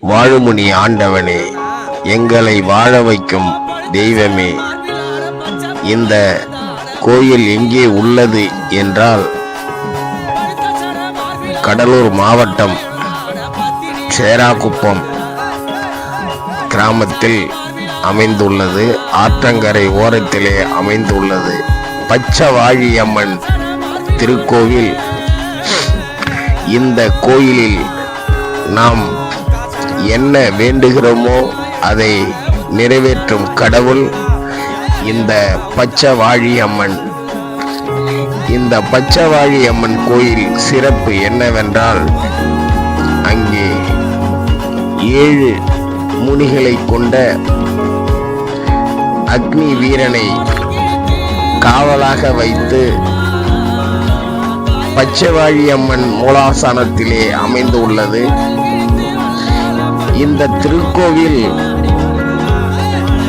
வாழுமுனி ஆண்டவனே எங்களை வாழ வைக்கும் தெய்வமே இந்த கோயில் எங்கே உள்ளது என்றால் கடலூர் மாவட்டம் சேராக்குப்பம் கிராமத்தில் அமைந்துள்ளது. ஆற்றங்கரை ஓரத்திலே அமைந்துள்ளது. பச்சவாழியம்மன் திருக்கோவில். இந்த கோயிலில் நாம் என்ன வேண்டுகிறோமோ அதை நிறைவேற்றும் கடவுள் இந்த பச்சவாழி அம்மன். இந்த பச்சவாழி அம்மன் கோயில் சிறப்பு என்னவென்றால் அங்கே ஏழு முனிகளை கொண்ட அக்னி வீரனை காவலாக வைத்து பச்சைவாழி அம்மன் மூலாசனத்திலே அமைந்துள்ளது. இந்த திருக்கோவில்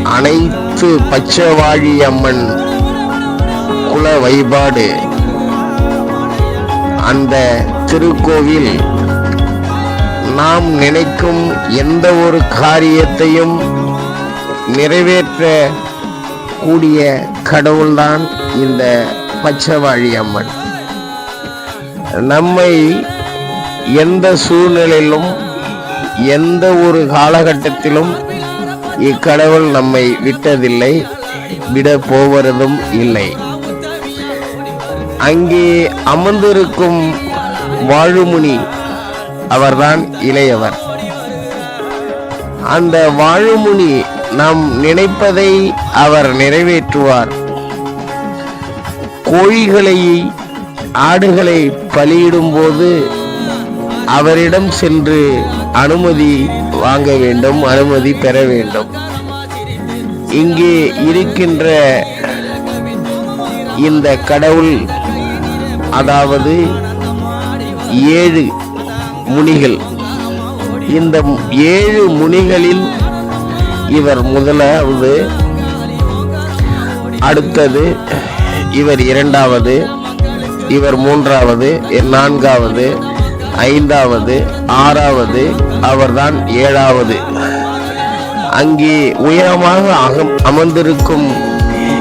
அனைத்து பச்சைவாழி அம்மன் குல வைபாடு அந்த திருக்கோவில் நாம் நினைக்கும் எந்த ஒரு காரியத்தையும் நிறைவேற்ற கூடிய கடவுள்தான் இந்த பச்சைவாழி அம்மன் நம்மை எந்த சூழ்நிலையிலும் எந்த ஒரு காலகட்டத்திலும் இக்கடவுள் நம்மை விட்டதில்லை விட போவதும் இல்லை. அங்கே அமர்ந்திருக்கும் வாழுமுனி அவர்தான் இளையவர். அந்த வாழுமுனி நாம் நினைப்பதை அவர் நிறைவேற்றுவார். கோழிகளை ஆடுகளை பலியிடும் போது அவரிடம் சென்று அனுமதி வாங்க வேண்டும் அனுமதி பெற வேண்டும். இங்கே இருக்கின்ற இந்த கடவுள் அதாவது ஏழு முனிகள். இந்த ஏழு முனிகளில் இவர் முதலாவது அடுத்தது இவர் இரண்டாவது இவர் மூன்றாவது நான்காவது ஐந்தாவது ஆறாவது அவர்தான் ஏழாவது. அங்கே உயரமாக அகம் அமர்ந்திருக்கும்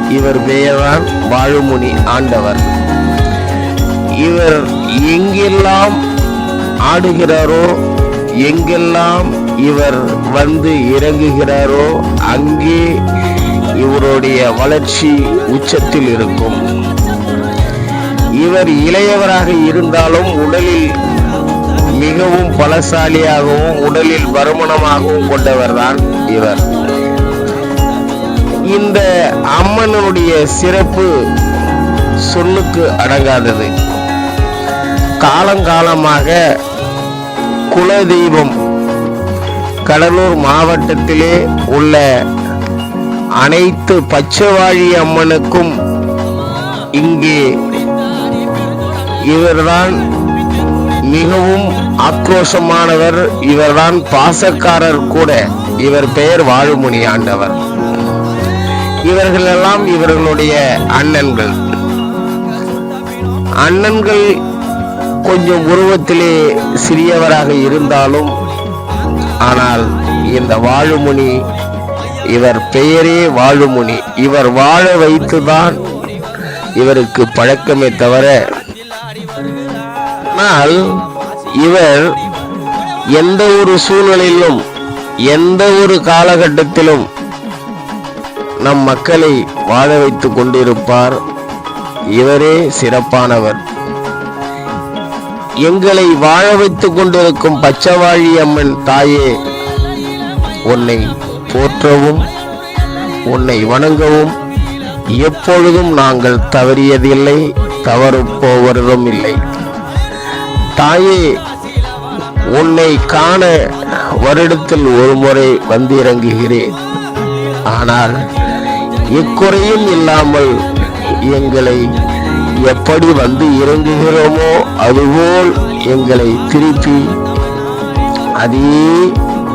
இவர் பெயர்தான் வாழுமுனி ஆண்டவர். இவர் எங்கெல்லாம் ஆடுகிறாரோ எங்கெல்லாம் இவர் வந்து இறங்குகிறாரோ அங்கே இவருடைய வளர்ச்சி உச்சத்தில் இருக்கும் இவர் இளையவராக இருந்தாலும் உடலில் மிகவும் பலசாலியாகவும் உடலில் வருமானமாகவும் கொண்டவர்தான் இவர். இந்த அம்மனுடைய சிறப்பு சொல்லுக்கு அடங்காதது. காலங்காலமாக குலதெய்வம் கடலூர் மாவட்டத்திலே உள்ள அனைத்து பச்சைவாழி அம்மனுக்கும் இங்கே இவர்தான் மிகவும் ஆக்ரோஷமானவர் இவர்தான் பாசக்காரர் கூட. இவர் பெயர் வாழுமுனி ஆண்டவர். இவர்களெல்லாம் இவர்களுடைய அண்ணன்கள். அண்ணன்கள் கொஞ்சம் உருவத்திலே சிறியவராக இருந்தாலும் ஆனால் இந்த வாழுமுனி இவர் பெயரே வாழுமுனி இவர் வாழ வைத்துதான் இவருக்கு பழக்கமே தவிர ஆனால் இவர் எந்த ஒரு சூழ்நிலையிலும் எந்த ஒரு காலகட்டத்திலும் நம் மக்களை வாழ வைத்துக் கொண்டிருப்பார். இவரே சிறப்பானவர். எங்களை வாழ வைத்துக் கொண்டிருக்கும் பச்சவாழி அம்மன் தாயே உன்னை போற்றவும் உன்னை வணங்கவும் எப்பொழுதும் நாங்கள் தவறியதில்லை தவறு போவதும் இல்லை. தாயே உன்னை காண வருடத்தில் ஒரு முறை வந்து இறங்குகிறேன் ஆனால் எக்குறையும் இல்லாமல் எங்களை எப்படி வந்து இறங்குகிறோமோ அதுபோல் எங்களை திருப்பி அதே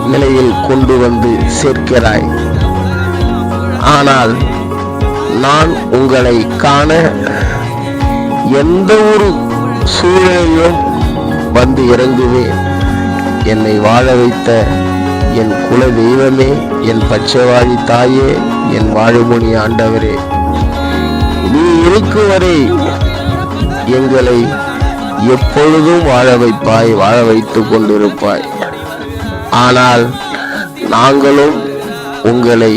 நிலையில் கொண்டு வந்து சேர்க்கிறாய். ஆனால் நான் உங்களை காண எந்த ஒரு சூழ்நிலையும் வந்து இறங்குவேன் என்னை வாழ வைத்த என் குல தெய்வமே என் பச்சைவாழி தாயே என் வாழுமொழி ஆண்டவரே. நீ இருக்கும் வரை எங்களை எப்பொழுதும் வாழ வைப்பாய் வாழ வைத்து கொண்டிருப்பாய். ஆனால் நாங்களும் உங்களை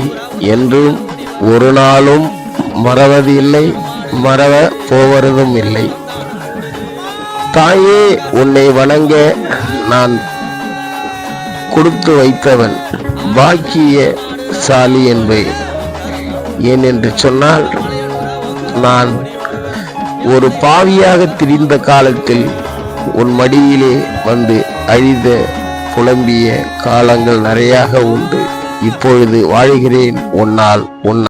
என்றும் ஒரு நாளும் மறவது இல்லை மறவ போவதும் இல்லை. தாயே உன்னை வணங்க நான் கொடுத்து வைத்தவன் பாக்கிய சாலி என்பேன். ஏன் என்று சொன்னால் நான் ஒரு பாவியாக திரிந்த காலத்தில் உன் மடியிலே வந்து அழித புலம்பிய காலங்கள் நிறையாக உண்டு. இப்பொழுது வாழ்கிறேன். உன்னால் உன்